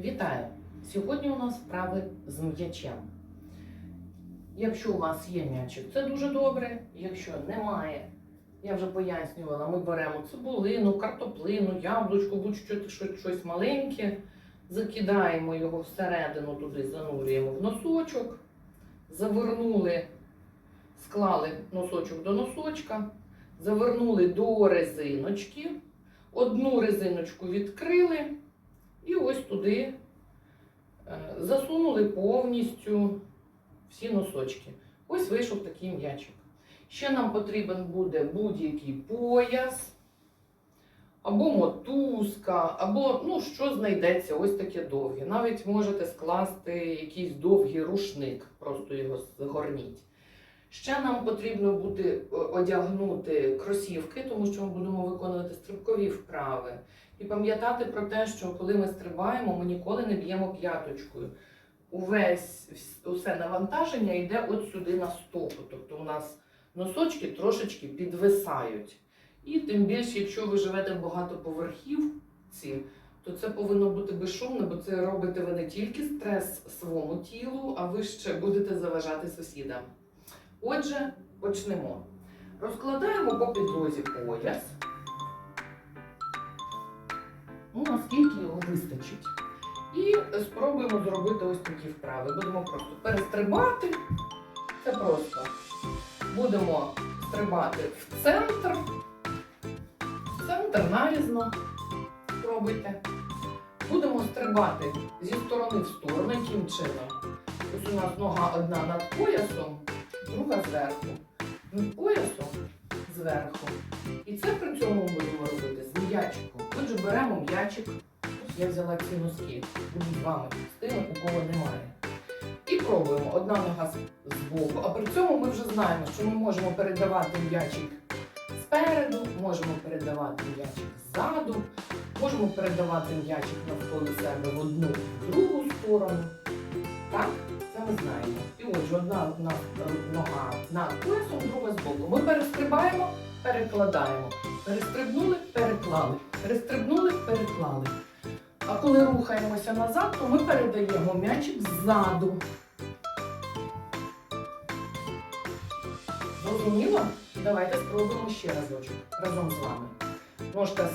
Вітаю! Сьогодні у нас вправи з м'ячем. Якщо у вас є м'ячик, це дуже добре. Якщо немає, я вже пояснювала, ми беремо цибулину, картоплину, яблучко, будь-що щось маленьке, закидаємо його всередину, туди занурюємо в носочок, завернули, склали носочок до носочка, завернули до резиночки, одну резиночку відкрили. І ось туди е, засунули повністю всі носочки. Ось вийшов такий м'ячик. Ще нам потрібен буде будь-який пояс, або мотузка, або ну, що знайдеться, ось таке довге. Навіть можете скласти якийсь довгий рушник, просто його згорніть. Ще нам потрібно буде е, одягнути кросівки, тому що ми будемо виконувати стрибкові вправи. І пам'ятати про те, що коли ми стрибаємо, ми ніколи не б'ємо п'яточкою. Увесь усе навантаження йде от сюди на стопу. Тобто у нас носочки трошечки підвисають. І тим більше, якщо ви живете в багатоповерхівці, то це повинно бути безшумно, бо це робите ви не тільки стрес своєму тілу, а ви ще будете заважати сусідам. Отже, почнемо. Розкладаємо по підлозі пояс. Ну, наскільки його вистачить. І спробуємо зробити ось такі вправи. Будемо просто перестрибати. Це просто. Будемо стрибати в центр. В центр нарізно. Спробуйте. Будемо стрибати зі сторони в сторону, яким чином. Ось у нас нога одна над поясом, друга зверху. Над поясом зверху. І це при цьому будемо робити з м'ячиком. Отже, беремо м'ячик. Я взяла ці носки. З вами тими, у кого немає. І пробуємо. Одна нога з- збоку. А при цьому ми вже знаємо, що ми можемо передавати м'ячик спереду, можемо передавати м'ячик ззаду, можемо передавати м'ячик навколо себе в одну в другу сторону. Так, це ми знаємо. І отже, одна на- нога над поясом, друга збоку. Ми перестрибаємо, перекладаємо. Перестрибнули, переклали. Перестрибнули, переклали. А коли рухаємося назад, то ми передаємо м'ячик ззаду. Зрозуміло? Давайте спробуємо ще разочок разом з вами. Ножка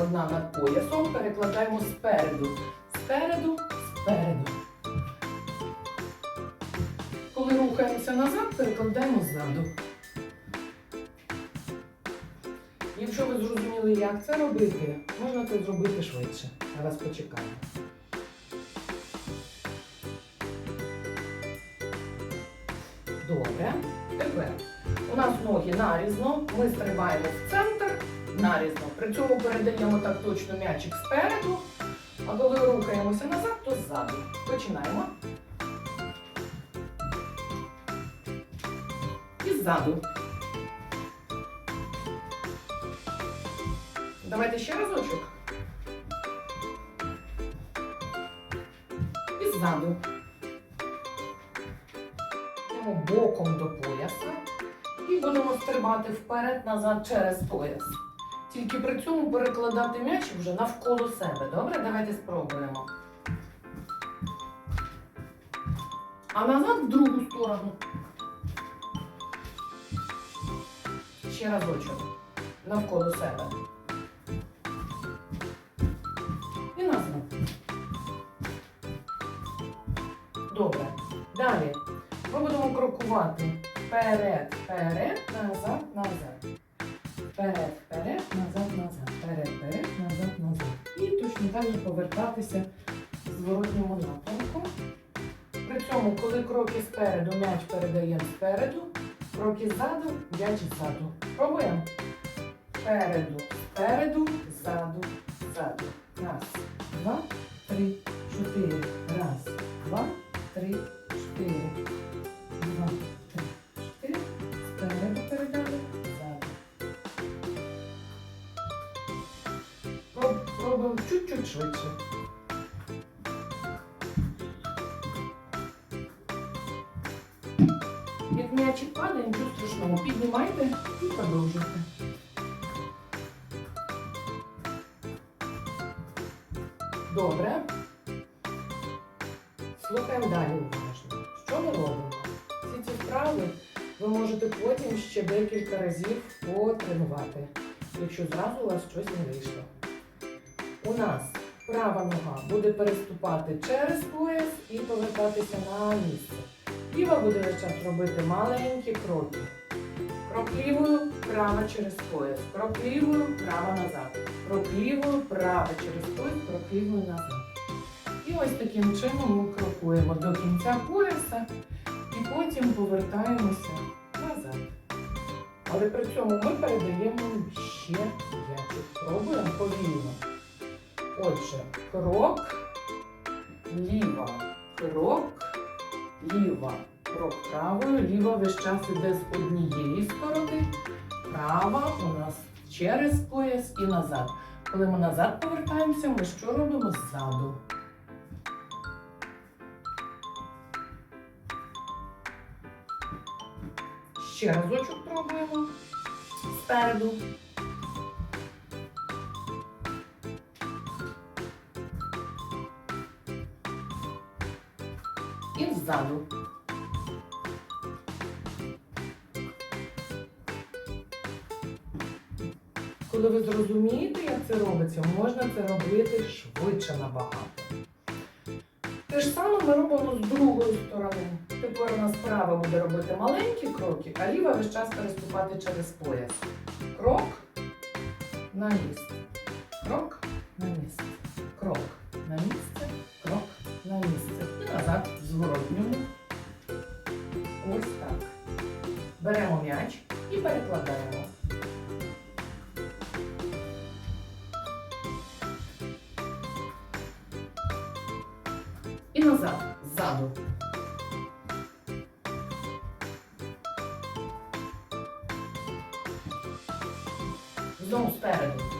одна над поясом, перекладаємо спереду. Спереду, спереду. Рухаємося назад, перекладаємо ззаду. Якщо ви зрозуміли, як це робити, можна це зробити швидше. Зараз почекаємо. Добре. Тепер у нас ноги нарізно, ми стрибаємо в центр нарізно. При цьому передаємо так точно м'ячик спереду, а коли рухаємося назад, то ззаду. Починаємо. Ззаду. Давайте ще разочок. І ззаду. Йдемо боком до пояса. І будемо стрибати вперед-назад через пояс. Тільки при цьому перекладати м'яч вже навколо себе. Добре? Давайте спробуємо. А назад в другу сторону. Ще разочок. Навколо себе. І назад. Добре. Далі. Ми будемо крокувати вперед, вперед, назад, назад. Вперед, вперед, назад, назад. Вперед, вперед, назад, назад. І точно так же повертатися в зворотньому напрямку. При цьому, коли кроки спереду, м'яч передаємо спереду, кроки ззаду, м'яч ззаду. Пробуємо. Переду, спереду, ззаду, ззаду. Раз, два, три, чотири. М'ячик падає, нічого страшного. Піднімайте і продовжуйте. Добре. Слухаємо далі уважно. Що ми робимо? Всі ці вправи ви можете потім ще декілька разів потренувати, якщо зразу у вас щось не вийшло. У нас права нога буде переступати через пояс і повертатися на місце. Ліва буде весь час робити маленькі кроки. Крок лівою, права через пояс. Крок лівою, права назад. Крок лівою, права через пояс, крок лівою назад. І ось таким чином ми крокуємо до кінця пояса і потім повертаємося назад. Але при цьому ми передаємо ще м'ячик. Пробуємо повільно. Отже, крок, ліва, крок, ліва, правою, ліва весь час іде з однієї сторони, права у нас через пояс і назад. Коли ми назад повертаємося, ми що робимо ззаду? Ще разочок пробуємо спереду. І ззаду. Коли ви зрозумієте, як це робиться, можна це робити швидше набагато. Те ж саме ми робимо з другої сторони. Тепер у нас права буде робити маленькі кроки, а ліва весь час переступати через пояс. Крок на місце. Крок на місце. Крок на місце. Крок на місце. Назад в. Ось так. Беремо м'яч і перекладаємо. І назад, ззаду. Знову спереду.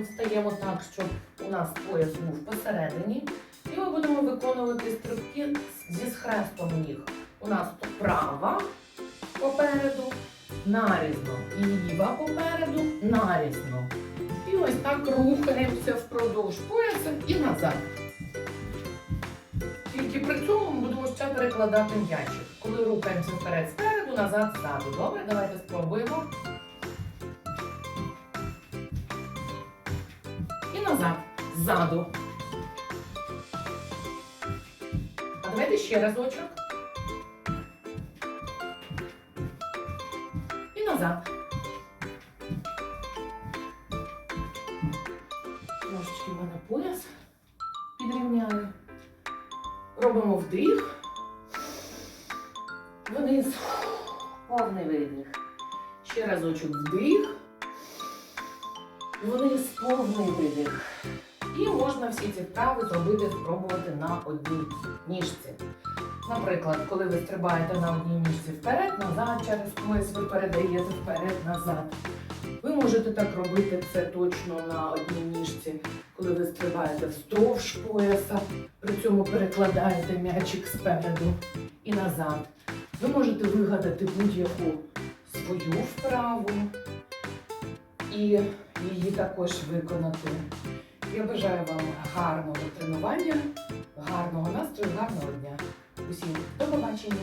Ми встаємо так, щоб у нас пояс був посередині. І ми будемо виконувати стрибки зі схрестом ніг. У нас права попереду, нарізно, ліва попереду, нарізно. І ось так рухаємося впродовж пояса і назад. Тільки при цьому ми будемо ще перекладати м'ячик. Коли рухаємося вперед спереду, назад ззаду. Добре, давайте спробуємо. І назад, ззаду. А давайте ще разочок. І назад. Трошечки в мене пояс підрівняю. Робимо вдих. Вниз. Повний видих. Ще разочок вдих. Повний видих. І можна всі ці вправи зробити, спробувати на одній ніжці. Наприклад, коли ви стрибаєте на одній ніжці вперед, назад, через пояс ви передаєте вперед, назад. Ви можете так робити це точно на одній ніжці, коли ви стрибаєте вздовж пояса, при цьому перекладаєте м'ячик спереду і назад. Ви можете вигадати будь-яку свою вправу і її також виконати. Я бажаю вам гарного тренування, гарного настрою, гарного дня. Усім до побачення!